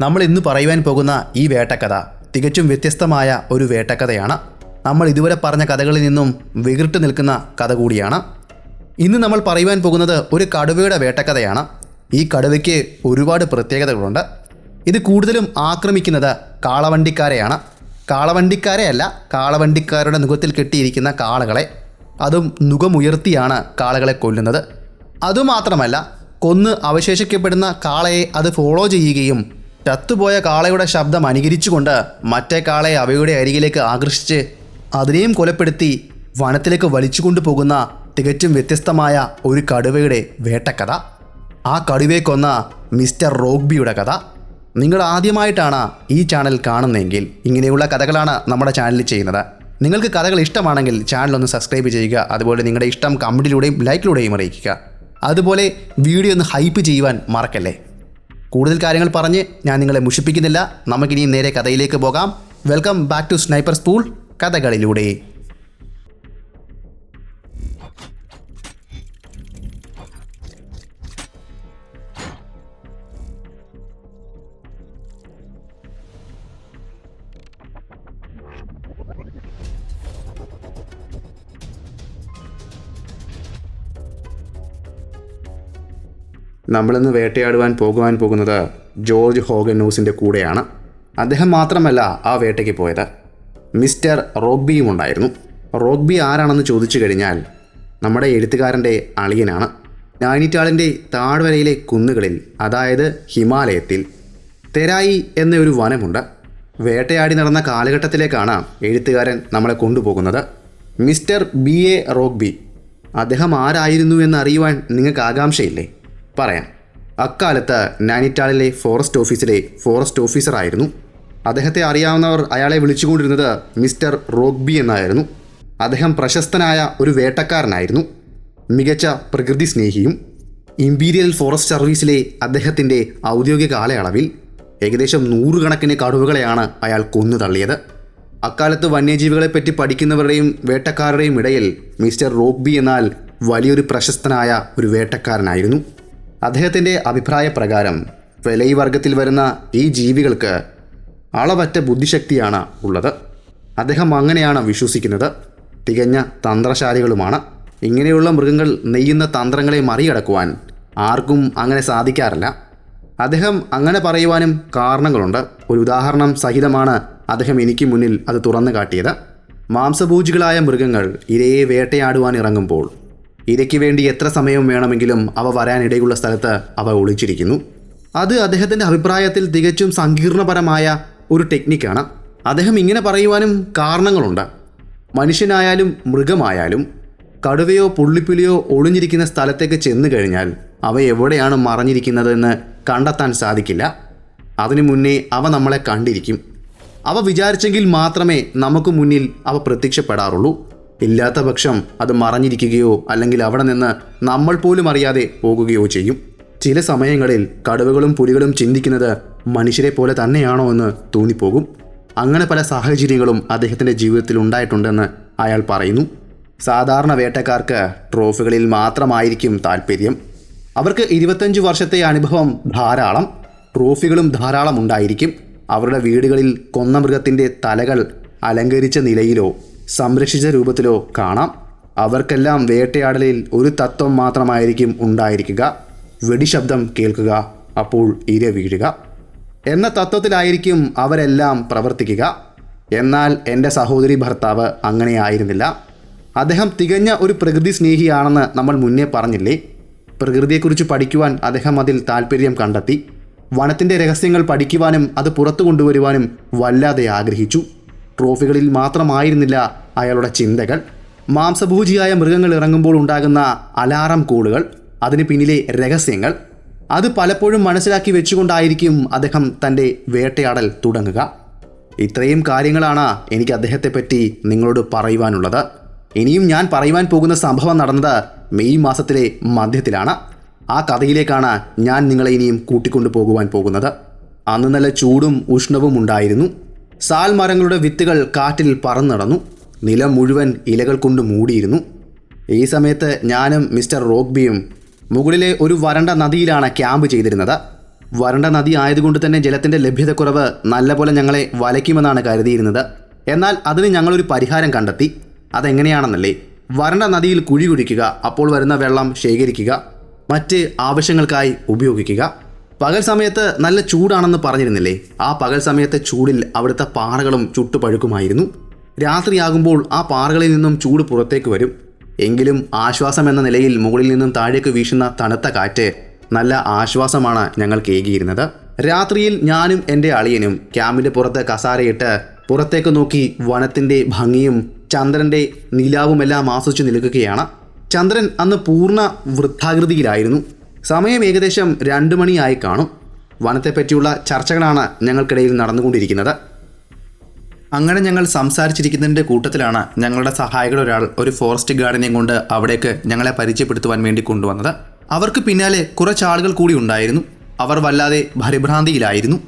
നമ്മൾ ഇന്ന് പറയുവാൻ പോകുന്ന ഈ വേട്ടക്കഥ തികച്ചും വ്യത്യസ്തമായ ഒരു വേട്ടക്കഥയാണ്. നമ്മൾ ഇതുവരെ പറഞ്ഞ കഥകളിൽ നിന്നും വികൃട്ട് നിൽക്കുന്ന കഥ കൂടിയാണ്. ഇന്ന് നമ്മൾ പറയുവാൻ പോകുന്നത് ഒരു കടുവയുടെ വേട്ടക്കഥയാണ്. ഈ കടുവയ്ക്ക് ഒരുപാട് പ്രത്യേകതകളുണ്ട്. ഇത് കൂടുതലും ആക്രമിക്കുന്നത് കാളവണ്ടിക്കാരെയാണ്. കാളവണ്ടിക്കാരെയല്ല കാളവണ്ടിക്കാരുടെ മുഖത്തിൽ കെട്ടിയിരിക്കുന്ന കാളകളെ. അതും മുഖമുയർത്തിയാണ് കാളകളെ കൊല്ലുന്നത്. അതുമാത്രമല്ല കൊന്ന് അവശേഷിക്കപ്പെടുന്ന കാളയെ അത് ഫോളോ ചെയ്യുകയും ചത്തുപോയ കാളയുടെ ശബ്ദം അനുകരിച്ചുകൊണ്ട് മറ്റേ കാളയെ അവയുടെ അരികിലേക്ക് ആകർഷിച്ച് അതിനെയും കൊലപ്പെടുത്തി വനത്തിലേക്ക് വലിച്ചു കൊണ്ടുപോകുന്ന തികച്ചും വ്യത്യസ്തമായ ഒരു കടുവയുടെ വേട്ടക്കഥ. ആ കടുവയെ കൊന്ന മിസ്റ്റർ റോഗ്ബിയുടെ കഥ. നിങ്ങൾ ആദ്യമായിട്ടാണ് ഈ ചാനൽ കാണുന്നതെങ്കിൽ ഇങ്ങനെയുള്ള കഥകളാണ് നമ്മുടെ ചാനലിൽ ചെയ്യുന്നത്. നിങ്ങൾക്ക് കഥകൾ ഇഷ്ടമാണെങ്കിൽ ചാനൽ ഒന്ന് സബ്സ്ക്രൈബ് ചെയ്യുക അതുപോലെ നിങ്ങളുടെ ഇഷ്ടം കമന്റിലൂടെയും ലൈക്കിലൂടെയും അറിയിക്കുക. അതുപോലെ വീഡിയോ ഒന്ന് ഹൈപ്പ് ചെയ്യുവാൻ മറക്കല്ലേ? കൂടുതൽ കാര്യങ്ങൾ പറഞ്ഞ് ഞാൻ നിങ്ങളെ മുഷിപ്പിക്കുന്നില്ല. നമുക്കിനി നേരെ കഥയിലേക്ക് പോകാം. Welcome back to sniper school കഥകളിലൂടെ. നമ്മളിന്ന് വേട്ടയാടുവാൻ പോകുവാൻ പോകുന്നത് ജോർജ് ഹോഗൻ ന്യൂസിന്റെ കൂടെയാണ്. അദ്ദേഹം മാത്രമല്ല ആ വേട്ടയ്ക്ക് പോയത്. മിസ്റ്റർ റോഗ്ബിയും ഉണ്ടായിരുന്നു. റോഗ്ബി ആരാണെന്ന് ചോദിച്ചു കഴിഞ്ഞാൽ നമ്മുടെ എഴുത്തുകാരന്റെ അളിയനാണ്. നാനിറ്റാളിന്റെ താഴ്വരയിലെ കുന്നുകളിൽ അതായത് ഹിമാലയത്തിൽ തെരായി എന്ന ഒരു വനമുണ്ട്. വേട്ടയാടി നടന്ന കാലഘട്ടത്തിലേക്കാണ് എഴുത്തുകാരൻ നമ്മളെ കൊണ്ടുപോകുന്നത്. മിസ്റ്റർ ബി എ റോഗ്ബി അദ്ദേഹം ആരായിരുന്നു എന്നറിയുവാൻ നിങ്ങൾക്ക് ആകാംക്ഷയില്ലേ പറയാം. അക്കാലത്ത് നാനിറ്റാളിലെ ഫോറസ്റ്റ് ഓഫീസിലെ ഫോറസ്റ്റ് ഓഫീസറായിരുന്നു അദ്ദേഹത്തെ അറിയാവുന്നവർ അയാളെ വിളിച്ചുകൊണ്ടിരുന്നത് മിസ്റ്റർ റോഗ്ബി എന്നായിരുന്നു. അദ്ദേഹം പ്രശസ്തനായ ഒരു വേട്ടക്കാരനായിരുന്നു. മികച്ച പ്രകൃതി സ്നേഹിയും ഇമ്പീരിയൽ ഫോറസ്റ്റ് സർവീസിലെ അദ്ദേഹത്തിന്റെ ഔദ്യോഗിക കാലയളവിൽ ഏകദേശം നൂറുകണക്കിന് കടുവകളെയാണ് അയാൾ കൊന്നു തള്ളിയത്. അക്കാലത്ത് വന്യജീവികളെപ്പറ്റി പഠിക്കുന്നവരുടെയും വേട്ടക്കാരുടെയും ഇടയിൽ മിസ്റ്റർ റോഗ്ബി എന്നാൽ വലിയൊരു പ്രശസ്തനായ ഒരു വേട്ടക്കാരനായിരുന്നു. അദ്ദേഹത്തിന്റെ അഭിപ്രായ പ്രകാരം വിലയി വർഗത്തിൽ വരുന്ന ഈ ജീവികൾക്ക് അളവറ്റ ബുദ്ധിശക്തിയാണ് ഉള്ളത്. അദ്ദേഹം അങ്ങനെയാണ് വിശ്വസിക്കുന്നത്. തികഞ്ഞ തന്ത്രശാലികളുമാണ്. ഇങ്ങനെയുള്ള മൃഗങ്ങൾ നെയ്യുന്ന തന്ത്രങ്ങളെ മറികടക്കുവാൻ ആർക്കും അങ്ങനെ സാധിക്കാറില്ല. അദ്ദേഹം അങ്ങനെ പറയുവാനും കാരണങ്ങളുണ്ട്. ഒരു ഉദാഹരണം സഹിതമാണ് അദ്ദേഹം എനിക്ക് മുന്നിൽ അത് തുറന്നു കാട്ടിയത്. മാംസഭൂജികളായ മൃഗങ്ങൾ ഇരയെ വേട്ടയാടുവാൻ ഇറങ്ങുമ്പോൾ ഇരയ്ക്ക് വേണ്ടി എത്ര സമയം വേണമെങ്കിലും അവ വരാനിടയുള്ള സ്ഥലത്ത് അവ ഒളിച്ചിരിക്കുന്നു. അത് അദ്ദേഹത്തിന്റെ അഭിപ്രായത്തിൽ തികച്ചും സങ്കീർണപരമായ ഒരു ടെക്നിക്കാണ്. അദ്ദേഹം ഇങ്ങനെ പറയുവാനും കാരണങ്ങളുണ്ട്. മനുഷ്യനായാലും മൃഗമായാലും കടുവയോ പുള്ളിപ്പുലിയോ ഒളിഞ്ഞിരിക്കുന്ന സ്ഥലത്തേക്ക് ചെന്നു കഴിഞ്ഞാൽ അവ എവിടെയാണ് മറഞ്ഞിരിക്കുന്നതെന്ന് കണ്ടെത്താൻ സാധിക്കില്ല. അതിനു മുന്നേ അവ നമ്മളെ കണ്ടിരിക്കും. അവ വിചാരിച്ചെങ്കിൽ മാത്രമേ നമുക്ക് മുന്നിൽ അവ പ്രത്യക്ഷപ്പെടാറുള്ളൂ. ഇല്ലാത്ത പക്ഷം അത് മറഞ്ഞിരിക്കുകയോ അല്ലെങ്കിൽ അവിടെ നിന്ന് നമ്മൾ പോലും അറിയാതെ പോകുകയോ ചെയ്യും. ചില സമയങ്ങളിൽ കടുവകളും പുലികളും ചിന്തിക്കുന്നത് മനുഷ്യരെ പോലെ തന്നെയാണോ എന്ന് തോന്നിപ്പോകും. അങ്ങനെ പല സാഹചര്യങ്ങളും അദ്ദേഹത്തിന്റെ ജീവിതത്തിൽ ഉണ്ടായിട്ടുണ്ടെന്ന് അയാൾ പറയുന്നു. സാധാരണ വേട്ടക്കാർക്ക് ട്രോഫികളിൽ മാത്രമായിരിക്കും താല്പര്യം അവർക്ക് ഇരുപത്തഞ്ച് വർഷത്തെ അനുഭവം ധാരാളം ട്രോഫികളും ധാരാളം ഉണ്ടായിരിക്കും. അവരുടെ വീടുകളിൽ കൊന്ന മൃഗത്തിന്റെ തലകൾ അലങ്കരിച്ച നിലയിലോ സംരക്ഷിച്ച രൂപത്തിലോ കാണാം. അവർക്കെല്ലാം വേട്ടയാടലിൽ ഒരു തത്വം മാത്രമായിരിക്കും ഉണ്ടായിരിക്കുക. വെടിശബ്ദം കേൾക്കുക അപ്പോൾ ഇര വീഴുക. എന്ന തത്വത്തിലായിരിക്കും അവരെല്ലാം പ്രവർത്തിക്കുക. എന്നാൽ എന്റെ സഹോദരി ഭർത്താവ് അങ്ങനെയായിരുന്നില്ല. അദ്ദേഹം തികഞ്ഞ ഒരു പ്രകൃതി സ്നേഹിയാണെന്ന് നമ്മൾ മുന്നേ പറഞ്ഞില്ലേ? പ്രകൃതിയെക്കുറിച്ച് പഠിക്കുവാൻ അദ്ദേഹം അതിൽ താല്പര്യം കണ്ടെത്തി. വനത്തിന്റെ രഹസ്യങ്ങൾ പഠിക്കുവാനും അത് പുറത്തു കൊണ്ടുവരുവാനും വല്ലാതെ ആഗ്രഹിച്ചു. ട്രോഫികളിൽ മാത്രമായിരുന്നില്ല അയാളുടെ ചിന്തകൾ. മാംസഭൂജിയായ മൃഗങ്ങൾ ഇറങ്ങുമ്പോൾ ഉണ്ടാകുന്ന അലാറം കൂളുകൾ അതിന് പിന്നിലെ രഹസ്യങ്ങൾ. അത് പലപ്പോഴും മനസ്സിലാക്കി വെച്ചുകൊണ്ടായിരിക്കും അദ്ദേഹം തന്റെ വേട്ടയാടൽ തുടങ്ങുക. ഇത്രയും കാര്യങ്ങളാണ് എനിക്ക് അദ്ദേഹത്തെപ്പറ്റി നിങ്ങളോട് പറയുവാനുള്ളത്. ഇനിയും ഞാൻ പറയുവാൻ പോകുന്ന സംഭവം നടന്നത് മെയ് മാസത്തിലെ മധ്യത്തിലാണ്. ആ കഥയിലേക്കാണ് ഞാൻ നിങ്ങളെ ഇനിയും കൂട്ടിക്കൊണ്ടു പോകുവാൻ പോകുന്നത്. അന്ന് നല്ല ചൂടും ഉഷ്ണവും ഉണ്ടായിരുന്നു. സാൽ മരങ്ങളുടെ വിത്തുകൾ കാറ്റിൽ പറന്നിടന്നു നിലം മുഴുവൻ ഇലകൾ കൊണ്ട് മൂടിയിരുന്നു. ഈ സമയത്ത് ഞാനും മിസ്റ്റർ റോഗ്ബിയും മുകളിലെ ഒരു വരണ്ട നദിയിലാണ് ക്യാമ്പ് ചെയ്തിരുന്നത്. വരണ്ട നദി ആയതുകൊണ്ട് തന്നെ ജലത്തിന്റെ ലഭ്യതക്കുറവ് നല്ലപോലെ ഞങ്ങളെ വലയ്ക്കുമെന്നാണ് കരുതിയിരുന്നത്. എന്നാൽ അതിന് ഞങ്ങളൊരു പരിഹാരം കണ്ടെത്തി. അതെങ്ങനെയാണെന്നല്ലേ? വരണ്ട നദിയിൽ കുഴി കുഴിക്കുക അപ്പോൾ വരുന്ന വെള്ളം ശേഖരിക്കുക മറ്റ് ആവശ്യങ്ങൾക്കായി ഉപയോഗിക്കുക. പകൽ സമയത്ത് നല്ല ചൂടാണെന്ന് പറഞ്ഞിരുന്നില്ലേ? ആ പകൽ സമയത്തെ ചൂടിൽ അവിടുത്തെ പാറകളും ചുട്ടുപഴുക്കുമായിരുന്നു. രാത്രിയാകുമ്പോൾ ആ പാറകളിൽ നിന്നും ചൂട് പുറത്തേക്ക് വരും. എങ്കിലും ആശ്വാസം എന്ന നിലയിൽ മുകളിൽ നിന്നും താഴേക്ക് വീശുന്ന തണുത്ത കാറ്റ് നല്ല ആശ്വാസമാണ് ഞങ്ങൾക്ക് ഏകിയിരുന്നത്. രാത്രിയിൽ ഞാനും എന്റെ അളിയനും ക്യാമ്പിന്റെ പുറത്ത് കസാരയിട്ട് പുറത്തേക്ക് നോക്കി വനത്തിന്റെ ഭംഗിയും ചന്ദ്രന്റെ നിലാവുമെല്ലാം ആസ്വദിച്ചു നിൽക്കുകയാണ്. ചന്ദ്രൻ അന്ന് പൂർണ വൃദ്ധാകൃതിയിലായിരുന്നു. സമയം ഏകദേശം രണ്ട് മണിയായി കാണും. വനത്തെപ്പറ്റിയുള്ള ചർച്ചകളാണ് ഞങ്ങൾക്കിടയിൽ നടന്നുകൊണ്ടിരിക്കുന്നത്. അങ്ങനെ ഞങ്ങൾ സംസാരിച്ചിരിക്കുന്നതിന്റെ കൂട്ടത്തിലാണ് ഞങ്ങളുടെ സഹായികളുടെ ഒരാൾ ഒരു ഫോറസ്റ്റ് ഗാർഡിനെയും കൊണ്ട് അവിടേക്ക് ഞങ്ങളെ പരിചയപ്പെടുത്തുവാൻ വേണ്ടി കൊണ്ടുവന്നത്. അവർക്ക് പിന്നാലെ കുറച്ച് ആളുകൾ കൂടി ഉണ്ടായിരുന്നു. അവർ വല്ലാതെ പരിഭ്രാന്തിയിലായിരുന്നു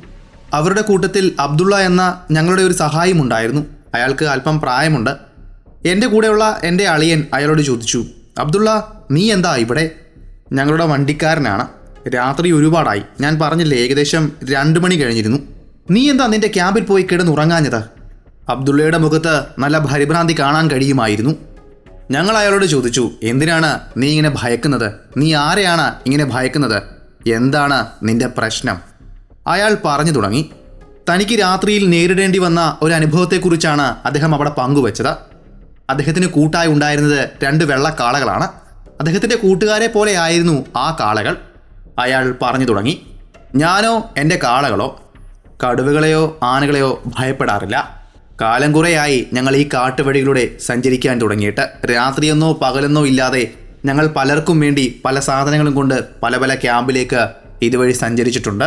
അവരുടെ കൂട്ടത്തിൽ അബ്ദുള്ള എന്ന ഞങ്ങളുടെ ഒരു സഹായം ഉണ്ടായിരുന്നു. അയാൾക്ക് അല്പം പ്രായമുണ്ട്. എന്റെ കൂടെയുള്ള എന്റെ അളിയൻ അയാളോട് ചോദിച്ചു അബ്ദുള്ള നീ എന്താ ഇവിടെ? ഞങ്ങളുടെ വണ്ടിക്കാരനാണ്. രാത്രി ഒരുപാടായി. ഞാൻ പറഞ്ഞില്ലേ ഏകദേശം രണ്ട് മണി കഴിഞ്ഞിരുന്നു. നീ എന്താ നിന്റെ ക്യാമ്പിൽ പോയി കിടന്നുറങ്ങാഞ്ഞത്? അബ്ദുള്ളയുടെ മുഖത്ത് നല്ല പരിഭ്രാന്തി കാണാൻ കഴിയുമായിരുന്നു. ഞങ്ങൾ അയാളോട് ചോദിച്ചു എന്തിനാണ് നീ ഇങ്ങനെ ഭയക്കുന്നത്? നീ ആരെയാണ് ഇങ്ങനെ ഭയക്കുന്നത്? എന്താണ് നിന്റെ പ്രശ്നം? അയാൾ പറഞ്ഞു തുടങ്ങി തനിക്ക് രാത്രിയിൽ നേരിടേണ്ടി വന്ന ഒരു അനുഭവത്തെക്കുറിച്ചാണ് അദ്ദേഹം അവിടെ പങ്കുവച്ചത്. അദ്ദേഹത്തിന് കൂട്ടായി ഉണ്ടായിരുന്നത് രണ്ട് വെള്ളക്കാളകളാണ് അദ്ദേഹത്തിന്റെ കൂട്ടുകാരെ പോലെ ആയിരുന്നു ആ കാളകൾ. അയാൾ പറഞ്ഞു തുടങ്ങി ഞാനോ എന്റെ കാളകളോ കടുവകളെയോ ആനകളെയോ ഭയപ്പെടാറില്ല. കാലം കുറേയായി ഞങ്ങൾ ഈ കാട്ടുവഴികളിലൂടെ സഞ്ചരിക്കാൻ തുടങ്ങിയിട്ട്. രാത്രിയെന്നോ പകലെന്നോ ഇല്ലാതെ ഞങ്ങൾ പലർക്കും വേണ്ടി പല സാധനങ്ങളും കൊണ്ട് പല പല ക്യാമ്പിലേക്ക് ഇതുവഴി സഞ്ചരിച്ചിട്ടുണ്ട്.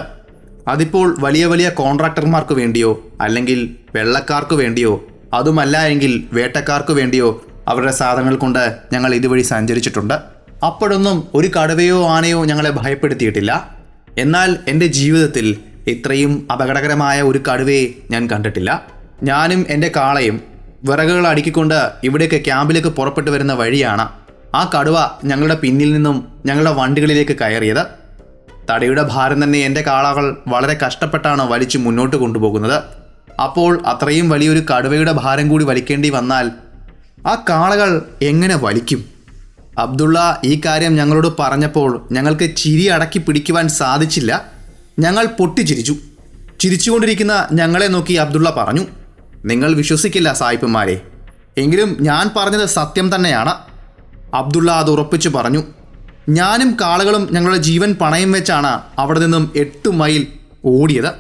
അതിപ്പോൾ വലിയ വലിയ കോൺട്രാക്ടർമാർക്ക് വേണ്ടിയോ അല്ലെങ്കിൽ വെള്ളക്കാർക്ക് വേണ്ടിയോ അതുമല്ല എങ്കിൽ വേട്ടക്കാർക്ക് വേണ്ടിയോ അവരുടെ സാധനങ്ങൾ കൊണ്ട് ഞങ്ങൾ ഇതുവഴി സഞ്ചരിച്ചിട്ടുണ്ട്. അപ്പോഴൊന്നും ഒരു കടുവയോ ആനയോ ഞങ്ങളെ ഭയപ്പെടുത്തിയിട്ടില്ല. എന്നാൽ എന്റെ ജീവിതത്തിൽ ഇത്രയും അപകടകരമായ ഒരു കടുവയെ ഞാൻ കണ്ടിട്ടില്ല. ഞാനും എന്റെ കാളയും വിറകുകൾ അടുക്കിക്കൊണ്ട് ഇവിടേക്ക് ക്യാമ്പിലേക്ക് പുറപ്പെട്ടു വരുന്ന വഴിയാണ് ആ കടുവ ഞങ്ങളുടെ പിന്നിൽ നിന്നും ഞങ്ങളുടെ വണ്ടികളിലേക്ക് കയറിയത്. തടിയുടെ ഭാരം തന്നെ എന്റെ കാളകൾ വളരെ കഷ്ടപ്പെട്ടാണ് വലിച്ചു മുന്നോട്ട് കൊണ്ടുപോകുന്നത്. അപ്പോൾ അത്രയും വലിയൊരു കടുവയുടെ ഭാരം കൂടി വലിക്കേണ്ടി വന്നാൽ ആ കാളകൾ എങ്ങനെ വലിക്കും? അബ്ദുള്ള ഈ കാര്യം ഞങ്ങളോട് പറഞ്ഞപ്പോൾ ഞങ്ങൾക്ക് ചിരി അടക്കി പിടിക്കുവാൻ സാധിച്ചില്ല. ഞങ്ങൾ പൊട്ടിച്ചിരിച്ചു. ചിരിച്ചുകൊണ്ടിരിക്കുന്ന ഞങ്ങളെ നോക്കി അബ്ദുള്ള പറഞ്ഞു നിങ്ങൾ വിശ്വസിക്കില്ല സായിപ്പുമാരെ എങ്കിലും ഞാൻ പറഞ്ഞത് സത്യം തന്നെയാണ്. അബ്ദുള്ള അത് ഉറപ്പിച്ചു പറഞ്ഞു. ഞാനും കാളകളും ഞങ്ങളുടെ ജീവൻ പണയം വെച്ചാണ് അവിടെ നിന്നും എട്ട് മൈൽ ഓടിയത്.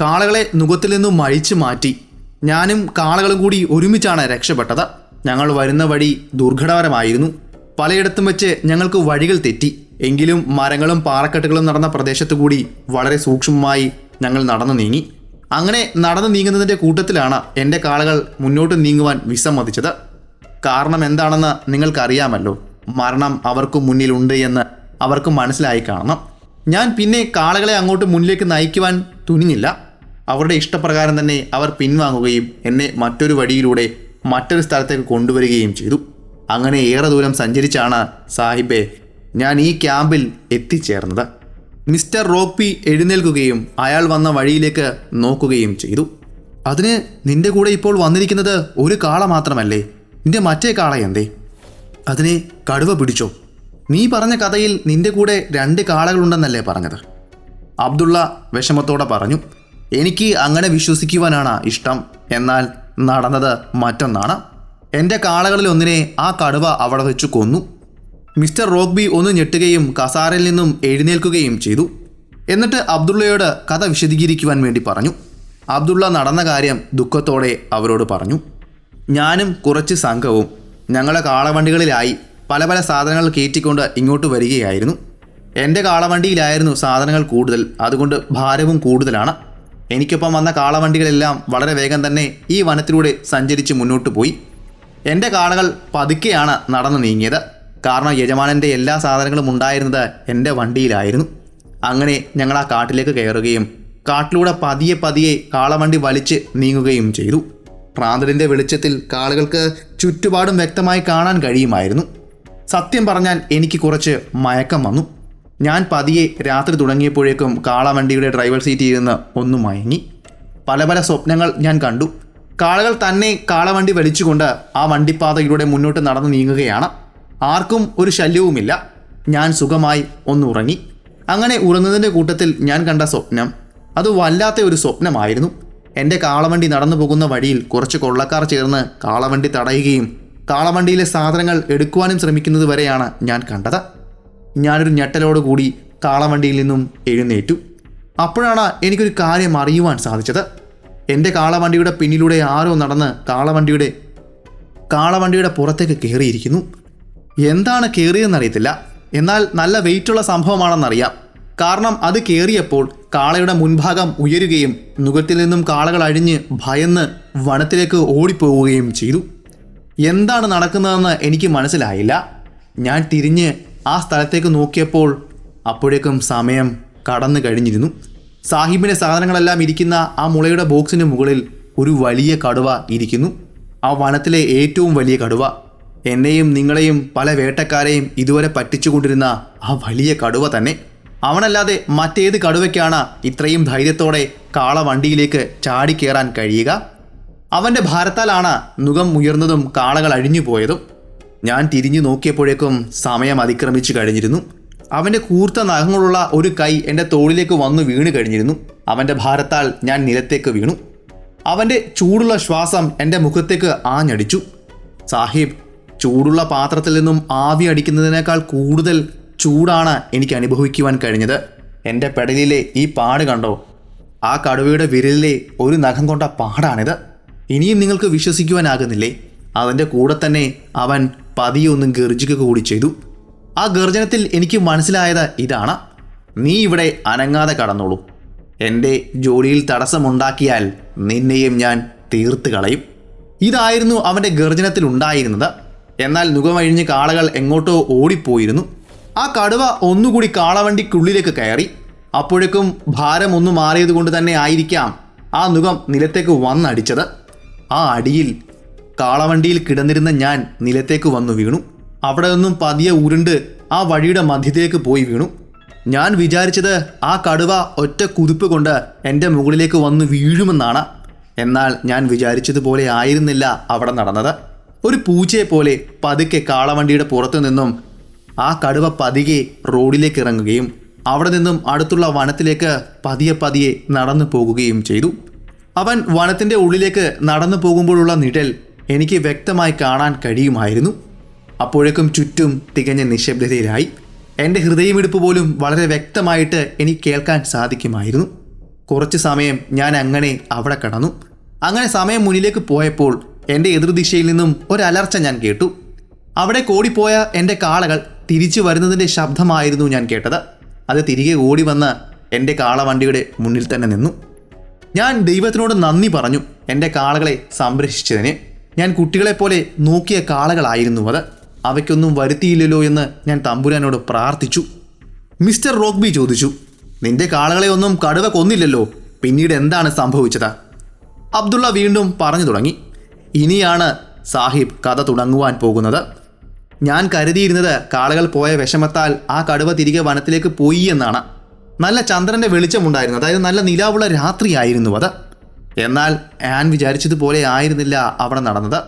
കാളകളെ മുഖത്തിൽ നിന്നും മഴിച്ചു മാറ്റി. ഞാനും കാളകളും കൂടി ഒരുമിച്ചാണ് രക്ഷപ്പെട്ടത്. ഞങ്ങൾ വരുന്ന വഴി ദുർഘടകരമായിരുന്നു പലയിടത്തും വെച്ച് ഞങ്ങൾക്ക് വഴികൾ തെറ്റി. എങ്കിലും മരങ്ങളും പാറക്കെട്ടുകളും നടന്ന പ്രദേശത്തു കൂടി വളരെ സൂക്ഷ്മമായി ഞങ്ങൾ നടന്നു നീങ്ങി. അങ്ങനെ നടന്നു നീങ്ങുന്നതിന്റെ കൂട്ടത്തിലാണ് എന്റെ കാളകൾ മുന്നോട്ട് നീങ്ങുവാൻ വിസമ്മതിച്ചത്. കാരണം എന്താണെന്ന് നിങ്ങൾക്കറിയാമല്ലോ. മരണം അവർക്ക് മുന്നിലുണ്ട് എന്ന് അവർക്ക് മനസ്സിലായി കാണണം. ഞാൻ പിന്നെ കാളകളെ അങ്ങോട്ട് മുന്നിലേക്ക് നയിക്കുവാൻ തുനിഞ്ഞില്ല. അവരുടെ ഇഷ്ടപ്രകാരം തന്നെ അവർ പിൻവാങ്ങുകയും എന്നെ മറ്റൊരു വഴിയിലൂടെ മറ്റൊരു സ്ഥലത്തേക്ക് കൊണ്ടുവരികയും ചെയ്തു. അങ്ങനെ ഏറെ ദൂരം സഞ്ചരിച്ചാണ് സാഹിബെ ഞാൻ ഈ ക്യാമ്പിൽ എത്തിച്ചേർന്നത്. മിസ്റ്റർ റോക്പി എഴുന്നേൽക്കുകയും അയാൾ വന്ന വഴിയിലേക്ക് നോക്കുകയും ചെയ്തു. അതിന് നിന്റെ കൂടെ ഇപ്പോൾ വന്നിരിക്കുന്നത് ഒരു കാള മാത്രമല്ലേ? നിന്റെ മറ്റേ കാള എന്തേ? അതിനെ കടുവ പിടിച്ചോ. നീ പറഞ്ഞ കഥയിൽ നിന്റെ കൂടെ രണ്ട് കാളകളുണ്ടെന്നല്ലേ പറഞ്ഞത്? അബ്ദുള്ള വിഷമത്തോടെ പറഞ്ഞു എനിക്ക് അങ്ങനെ വിശ്വസിക്കുവാനാണ് ഇഷ്ടം. എന്നാൽ നടന്നത് മറ്റൊന്നാണ്. എന്റെ കാളകളിൽ ഒന്നിനെ ആ കടുവ അവിടെ വെച്ച് കൊന്നു. മിസ്റ്റർ റോക്ബി ഒന്ന് ഞെട്ടുകയും കസാരയിൽ നിന്നും എഴുന്നേൽക്കുകയും ചെയ്തു. എന്നിട്ട് അബ്ദുള്ളയോട് കഥ വിശദീകരിക്കുവാൻ വേണ്ടി പറഞ്ഞു. അബ്ദുള്ള നടന്ന കാര്യം ദുഃഖത്തോടെ അവരോട് പറഞ്ഞു. ഞാനും കുറച്ച് സംഘവും ഞങ്ങളെ കാളവണ്ടികളിലായി പല പല സാധനങ്ങൾ കയറ്റിക്കൊണ്ട് ഇങ്ങോട്ട് വരികയായിരുന്നു. എന്റെ കാളവണ്ടിയിലായിരുന്നു സാധനങ്ങൾ കൂടുതൽ. അതുകൊണ്ട് ഭാരവും കൂടുതലാണ്. എനിക്കൊപ്പം വന്ന കാളവണ്ടികളെല്ലാം വളരെ വേഗം തന്നെ ഈ വനത്തിലൂടെ സഞ്ചരിച്ച് മുന്നോട്ട് പോയി. എന്റെ കാളകൾ പതുക്കെയാണ് നടന്നു നീങ്ങിയത്. കാരണം യജമാനന്റെ എല്ലാ സാധനങ്ങളും ഉണ്ടായിരുന്നത് എന്റെ വണ്ടിയിലായിരുന്നു. അങ്ങനെ ഞങ്ങൾ ആ കാട്ടിലേക്ക് കയറുകയും കാട്ടിലൂടെ പതിയെ പതിയെ കാളവണ്ടി വലിച്ച് നീങ്ങുകയും ചെയ്തു. പ്രാന്തലിന്റെ വെളിച്ചത്തിൽ കാളുകൾക്ക് ചുറ്റുപാടും വ്യക്തമായി കാണാൻ കഴിയുമായിരുന്നു. സത്യം പറഞ്ഞാൽ എനിക്ക് കുറച്ച് മയക്കം വന്നു. ഞാൻ പതിയെ രാത്രി തുടങ്ങിയപ്പോഴേക്കും കാളവണ്ടിയുടെ ഡ്രൈവർ സീറ്റിൽ ഇരുന്ന് ഒന്ന് മയങ്ങി. പല പല സ്വപ്നങ്ങൾ ഞാൻ കണ്ടു. കാളകൾ തന്നെ കാളവണ്ടി വലിച്ചുകൊണ്ട് ആ വണ്ടിപ്പാതയിലൂടെ മുന്നോട്ട് നടന്നു നീങ്ങുകയാണ്. ആർക്കും ഒരു ശല്യവുമില്ല. ഞാൻ സുഖമായി ഒന്ന് ഉറങ്ങി അങ്ങനെ ഉറങ്ങുന്നതിന്റെ കൂട്ടത്തിൽ ഞാൻ കണ്ട സ്വപ്നം അത് വല്ലാത്ത ഒരു സ്വപ്നമായിരുന്നു. എന്റെ കാളവണ്ടി നടന്നു പോകുന്ന വഴിയിൽ കുറച്ച് കൊള്ളക്കാർ ചേർന്ന് കാളവണ്ടി തടയുകയും കാളവണ്ടിയിലെ സാധനങ്ങൾ എടുക്കുവാനും ശ്രമിക്കുന്നത് വരെയാണ് ഞാൻ കണ്ടത്. ഞാനൊരു ഞെട്ടലോടുകൂടി കാളവണ്ടിയിൽ നിന്നും എഴുന്നേറ്റു. അപ്പോഴാണ് എനിക്കൊരു കാര്യം അറിയുവാൻ സാധിച്ചത്. എന്റെ കാളവണ്ടിയുടെ പിന്നിലൂടെ ആരോ നടന്ന് കാളവണ്ടിയുടെ കാളവണ്ടിയുടെ പുറത്തേക്ക് കയറിയിരിക്കുന്നു. എന്താണ് കയറിയതെന്നറിയത്തില്ല എന്നാൽ നല്ല വെയിറ്റുള്ള സംഭവമാണെന്നറിയാം. കാരണം അത് കയറിയപ്പോൾ കാളയുടെ മുൻഭാഗം ഉയരുകയും നുകത്തിൽ നിന്നും കാളകൾ അഴിഞ്ഞ് ഭയന്ന് വനത്തിലേക്ക് ഓടിപ്പോവുകയും ചെയ്തു. എന്താണ് നടക്കുന്നതെന്ന് എനിക്ക് മനസ്സിലായില്ല. ഞാൻ തിരിഞ്ഞ് ആ സ്ഥലത്തേക്ക് നോക്കിയപ്പോൾ അപ്പോഴേക്കും സമയം കടന്നു കഴിഞ്ഞിരുന്നു. സാഹിബിന്റെ സാധനങ്ങളെല്ലാം ഇരിക്കുന്ന ആ മുളയുടെ ബോക്സിന് മുകളിൽ ഒരു വലിയ കടുവ ഇരിക്കുന്നു. ആ വനത്തിലെ ഏറ്റവും വലിയ കടുവ എന്നെയും നിങ്ങളെയും പല വേട്ടക്കാരെയും ഇതുവരെ പറ്റിച്ചുകൊണ്ടിരുന്ന ആ വലിയ കടുവ തന്നെ. അവനല്ലാതെ മറ്റേത് കടുവയ്ക്കാണ് ഇത്രയും ധൈര്യത്തോടെ കാള വണ്ടിയിലേക്ക് ചാടിക്കേറാൻ കഴിയുക. അവന്റെ ഭാരത്താലാണ് മുഖം ഉയർന്നതും കാളകൾ അഴിഞ്ഞു പോയതും. ഞാൻ തിരിഞ്ഞു നോക്കിയപ്പോഴേക്കും സമയം അതിക്രമിച്ചു കഴിഞ്ഞിരുന്നു. അവന്റെ കൂർത്ത നഖങ്ങളുള്ള ഒരു കൈ എന്റെ തോളിലേക്ക് വന്നു വീണ് കഴിഞ്ഞിരുന്നു. അവന്റെ ഭാരത്താൽ ഞാൻ നിലത്തേക്ക് വീണു. അവന്റെ ചൂടുള്ള ശ്വാസം എന്റെ മുഖത്തേക്ക് ആഞ്ഞടിച്ചു. സാഹിബ് ചൂടുള്ള പാത്രത്തിൽ നിന്നും ആവി അടിക്കുന്നതിനേക്കാൾ കൂടുതൽ ചൂടാണ് എനിക്ക് അനുഭവിക്കുവാൻ കഴിഞ്ഞത്. എന്റെ പെടലിലെ ഈ പാട് കണ്ടോ? ആ കടുവയുടെ വിരലിലെ ഒരു നഖം കൊണ്ട പാടാണിത്. ഇനിയും നിങ്ങൾക്ക് വിശ്വസിക്കുവാനാകുന്നില്ലേ? അതിന്റെ കൂടെ തന്നെ അവൻ പതിയൊന്നും ഗർജിക്കുക കൂടി ചെയ്തു. ആ ഗർജനത്തിൽ എനിക്ക് മനസ്സിലായത് ഇതാണ്. നീ ഇവിടെ അനങ്ങാതെ കടന്നോളൂ. എന്റെ ജോലിയിൽ തടസ്സമുണ്ടാക്കിയാൽ നിന്നെയും ഞാൻ തീർത്ത് കളയും. ഇതായിരുന്നു അവന്റെ ഗർജനത്തിൽ ഉണ്ടായിരുന്നത്. എന്നാൽ നുകമഴിഞ്ഞ് കാളകൾ എങ്ങോട്ടോ ഓടിപ്പോയിരുന്നു. ആ കടുവ ഒന്നുകൂടി കാളവണ്ടിക്കുള്ളിലേക്ക് കയറി. അപ്പോഴേക്കും ഭാരം ഒന്ന് മാറിയത് കൊണ്ട് തന്നെ ആയിരിക്കാം ആ നുകം നിലത്തേക്ക് വന്നടിച്ചത്. ആ അടിയിൽ കാളവണ്ടിയിൽ കിടന്നിരുന്ന ഞാൻ നിലത്തേക്ക് വന്നു വീണു. അവിടെ നിന്നും പതിയെ ഉരുണ്ട് ആ വഴിയുടെ മധ്യത്തിലേക്ക് പോയി വീണു. ഞാൻ വിചാരിച്ചത് ആ കടുവ ഒറ്റ കുതിപ്പ് കൊണ്ട് എന്റെ മുകളിലേക്ക് വന്ന് വീഴുമെന്നാണ്. എന്നാൽ ഞാൻ വിചാരിച്ചതുപോലെ ആയിരുന്നില്ല അവിടെ നടന്നത്. ഒരു പൂച്ചയെ പോലെ പതുക്കെ കാളവണ്ടിയുടെ പുറത്തു നിന്നും ആ കടുവ പതിയെ റോഡിലേക്ക് ഇറങ്ങുകയും അവിടെ നിന്നും അടുത്തുള്ള വനത്തിലേക്ക് പതിയെ പതിയെ നടന്നു പോകുകയും ചെയ്തു. അവൻ വനത്തിന്റെ ഉള്ളിലേക്ക് നടന്നു പോകുമ്പോഴുള്ള നിഴൽ എനിക്ക് വ്യക്തമായി കാണാൻ കഴിയുമായിരുന്നു. അപ്പോഴേക്കും ചുറ്റും തികഞ്ഞ നിശബ്ദതയിലായി. എന്റെ ഹൃദയമിടിപ്പ് പോലും വളരെ വ്യക്തമായിട്ട് എനിക്ക് കേൾക്കാൻ സാധിക്കുമായിരുന്നു. കുറച്ച് സമയം ഞാൻ അങ്ങനെ അവിടെ കടന്നു. അങ്ങനെ സമയം മുന്നിലേക്ക് പോയപ്പോൾ എന്റെ എതിർദിശയിൽ നിന്നും ഒരലർച്ച ഞാൻ കേട്ടു. അവിടെ കോടിപ്പോയ എന്റെ കാളകൾ തിരിച്ചു വരുന്നതിന്റെ ശബ്ദമായിരുന്നു ഞാൻ കേട്ടത്. അത് തിരികെ ഓടി വന്ന് എന്റെ കാളവണ്ടിയുടെ മുന്നിൽ തന്നെ നിന്നു. ഞാൻ ദൈവത്തിനോട് നന്ദി പറഞ്ഞു എന്റെ കാളകളെ സംരക്ഷിച്ചതിന്. ഞാൻ കുട്ടികളെപ്പോലെ നോക്കിയ കാളകളായിരുന്നു അത്. അവയ്ക്കൊന്നും വരുത്തിയില്ലല്ലോ എന്ന് ഞാൻ തമ്പുരാനോട് പ്രാർത്ഥിച്ചു. മിസ്റ്റർ റോക്ബി ചോദിച്ചു നിന്റെ കാളകളെ ഒന്നും കടുവ കൊന്നില്ലല്ലോ. പിന്നീട് എന്താണ് സംഭവിച്ചത്? അബ്ദുള്ള വീണ്ടും പറഞ്ഞു തുടങ്ങി. ഇനിയാണ് സാഹിബ് കഥ തുടങ്ങുവാൻ പോകുന്നത്. ഞാൻ കരുതിയിരുന്നത് കാളകൾ പോയ വിഷമത്താൽ ആ കടുവ തിരികെ വനത്തിലേക്ക് പോയി എന്നാണ്. നല്ല ചന്ദ്രന്റെ വെളിച്ചമുണ്ടായിരുന്നു. അതായത് നല്ല നിലാവുള്ള രാത്രിയായിരുന്നു അത്. എന്നാൽ ഞാൻ വിചാരിച്ചതുപോലെ ആയിരുന്നില്ല അവിടെ നടന്നത്.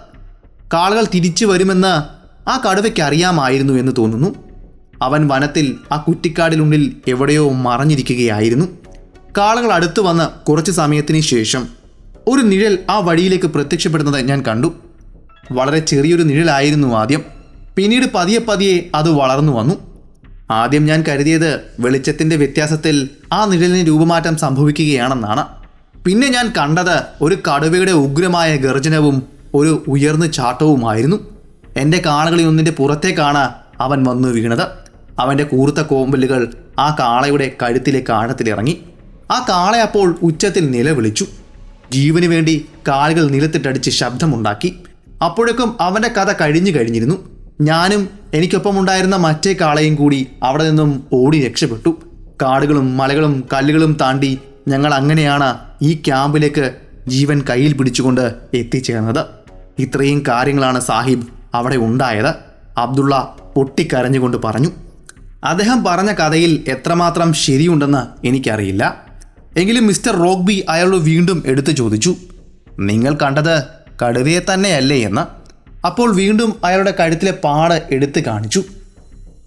കാളകൾ തിരിച്ചു വരുമെന്ന് ആ കടുവയ്ക്ക് അറിയാമായിരുന്നു എന്ന് തോന്നുന്നു. അവൻ വനത്തിൽ ആ കുറ്റിക്കാടിനുള്ളിൽ എവിടെയോ മറഞ്ഞിരിക്കുകയായിരുന്നു. കാളകൾ അടുത്തു വന്ന് കുറച്ച് സമയത്തിന് ശേഷം ഒരു നിഴൽ ആ വഴിയിലേക്ക് പ്രത്യക്ഷപ്പെടുന്നത് ഞാൻ കണ്ടു. വളരെ ചെറിയൊരു നിഴലായിരുന്നു ആദ്യം. പിന്നീട് പതിയെ പതിയെ അത് വളർന്നു വന്നു. ആദ്യം ഞാൻ കരുതിയത് വെളിച്ചത്തിന്റെ വ്യത്യാസത്തിൽ ആ നിഴലിന് രൂപമാറ്റം സംഭവിക്കുകയാണെന്നാണ്. പിന്നെ ഞാൻ കണ്ടത് ഒരു കടുവയുടെ ഉഗ്രമായ ഗർജനവും ഒരു ഉയർന്ന ചാട്ടവുമായിരുന്നു. എന്റെ കാളകളിൽ ഒന്നിന്റെ പുറത്തേക്കാണ് അവൻ വന്നു വീണത്. അവന്റെ കൂർത്ത കോമ്പലുകൾ ആ കാളയുടെ കഴുത്തിലേക്ക് ആഴത്തിലിറങ്ങി ആ കാളയപ്പോൾ ഉച്ചത്തിൽ നിലവിളിച്ചു. ജീവന് വേണ്ടി കാലുകൾ നിലത്തിട്ടടിച്ച് ശബ്ദമുണ്ടാക്കി. അപ്പോഴേക്കും അവന്റെ കഥ കഴിഞ്ഞു കഴിഞ്ഞിരുന്നു. ഞാനും എനിക്കൊപ്പം ഉണ്ടായിരുന്ന മറ്റേ കാളയും കൂടി അവിടെ നിന്നും ഓടി രക്ഷപ്പെട്ടു. കാടുകളും മലകളും കല്ലുകളും താണ്ടി ഞങ്ങൾ അങ്ങനെയാണ് ഈ ക്യാമ്പിലേക്ക് ജീവൻ കയ്യിൽ പിടിച്ചുകൊണ്ട് എത്തിച്ചേർന്നത്. ഇത്രയും കാര്യങ്ങളാണ് സാഹിബ് അവിടെ ഉണ്ടായത്. അബ്ദുള്ള പൊട്ടിക്കരഞ്ഞുകൊണ്ട് പറഞ്ഞു. അദ്ദേഹം പറഞ്ഞ കഥയിൽ എത്രമാത്രം ശരിയുണ്ടെന്ന് എനിക്കറിയില്ല. എങ്കിലും മിസ്റ്റർ റോഗ്ബി അയാളോട് വീണ്ടും എടുത്തു ചോദിച്ചു നിങ്ങൾ കണ്ടത് കടുവയെ തന്നെയല്ലേ എന്ന്? അപ്പോൾ വീണ്ടും അയാളുടെ കഴുത്തിലെ പാട് എടുത്തു കാണിച്ചു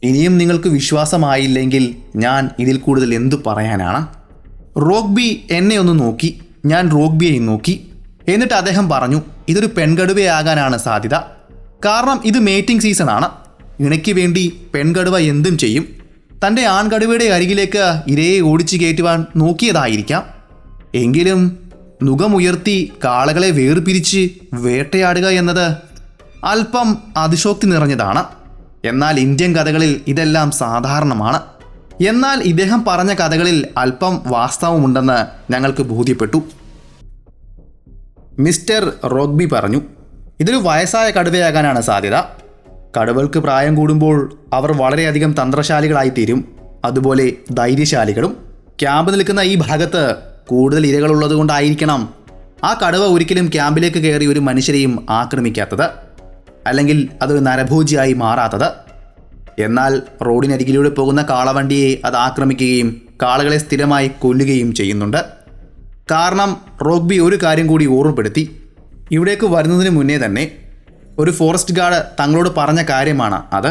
ഇനിയും നിങ്ങൾക്ക് വിശ്വാസമായില്ലെങ്കിൽ ഞാൻ ഇതിൽ കൂടുതൽ എന്തു പറയാനാണ്? റോഗ്ബി എന്നെ ഒന്ന് നോക്കി ഞാൻ റോഗ്ബിയെയും നോക്കി എന്നിട്ട് അദ്ദേഹം പറഞ്ഞു ഇതൊരു പെൺകടുവയാകാനാണ് സാധ്യത. കാരണം ഇത് മേറ്റിംഗ് സീസണാണ് ഇണയ്ക്ക് വേണ്ടി പെൺകടുവ എന്തും ചെയ്യും. തന്റെ ആൺകടുവയുടെ അരികിലേക്ക് ഇരയെ ഓടിച്ചു കയറ്റുവാൻ നോക്കിയതായിരിക്കാം. എങ്കിലും നുഖമുയർത്തി കാളകളെ വേർപിരിച്ച് വേട്ടയാടുക എന്നത് അല്പം അതിശോക്തി നിറഞ്ഞതാണ്. എന്നാൽ ഇന്ത്യൻ കഥകളിൽ ഇതെല്ലാം സാധാരണമാണ്. എന്നാൽ ഇദ്ദേഹം പറഞ്ഞ കഥകളിൽ അല്പം വാസ്തവമുണ്ടെന്ന് ഞങ്ങൾക്ക് ബോധ്യപ്പെട്ടു. മിസ്റ്റർ റോഗ്ബി പറഞ്ഞു ഇതൊരു വയസ്സായ കടുവയാകാനാണ് സാധ്യത. കടുവകൾക്ക് പ്രായം കൂടുമ്പോൾ അവർ വളരെയധികം തന്ത്രശാലികളായി തീരും അതുപോലെ ധൈര്യശാലികളും. ക്യാമ്പ് നിൽക്കുന്ന ഈ ഭാഗത്ത് കൂടുതൽ ഇരകളുള്ളത് കൊണ്ടായിരിക്കണം ആ കടുവ ഒരിക്കലും ക്യാമ്പിലേക്ക് കയറി ഒരു മനുഷ്യരെയും ആക്രമിക്കാത്തത്. അല്ലെങ്കിൽ അത് നരഭോജിയായി മാറാത്തത്. എന്നാൽ റോഡിനരികിലൂടെ പോകുന്ന കാളവണ്ടിയെ അത് ആക്രമിക്കുകയും കാളകളെ സ്ഥിരമായി കൊല്ലുകയും ചെയ്യുന്നുണ്ട്. കാരണം റോഗ്ബി ഒരു കാര്യം കൂടി ഓർമ്മപ്പെടുത്തി. ഇവിടേക്ക് വരുന്നതിന് മുന്നേ തന്നെ ഒരു ഫോറസ്റ്റ് ഗാർഡ് തങ്ങളോട് പറഞ്ഞ കാര്യമാണ്. അത്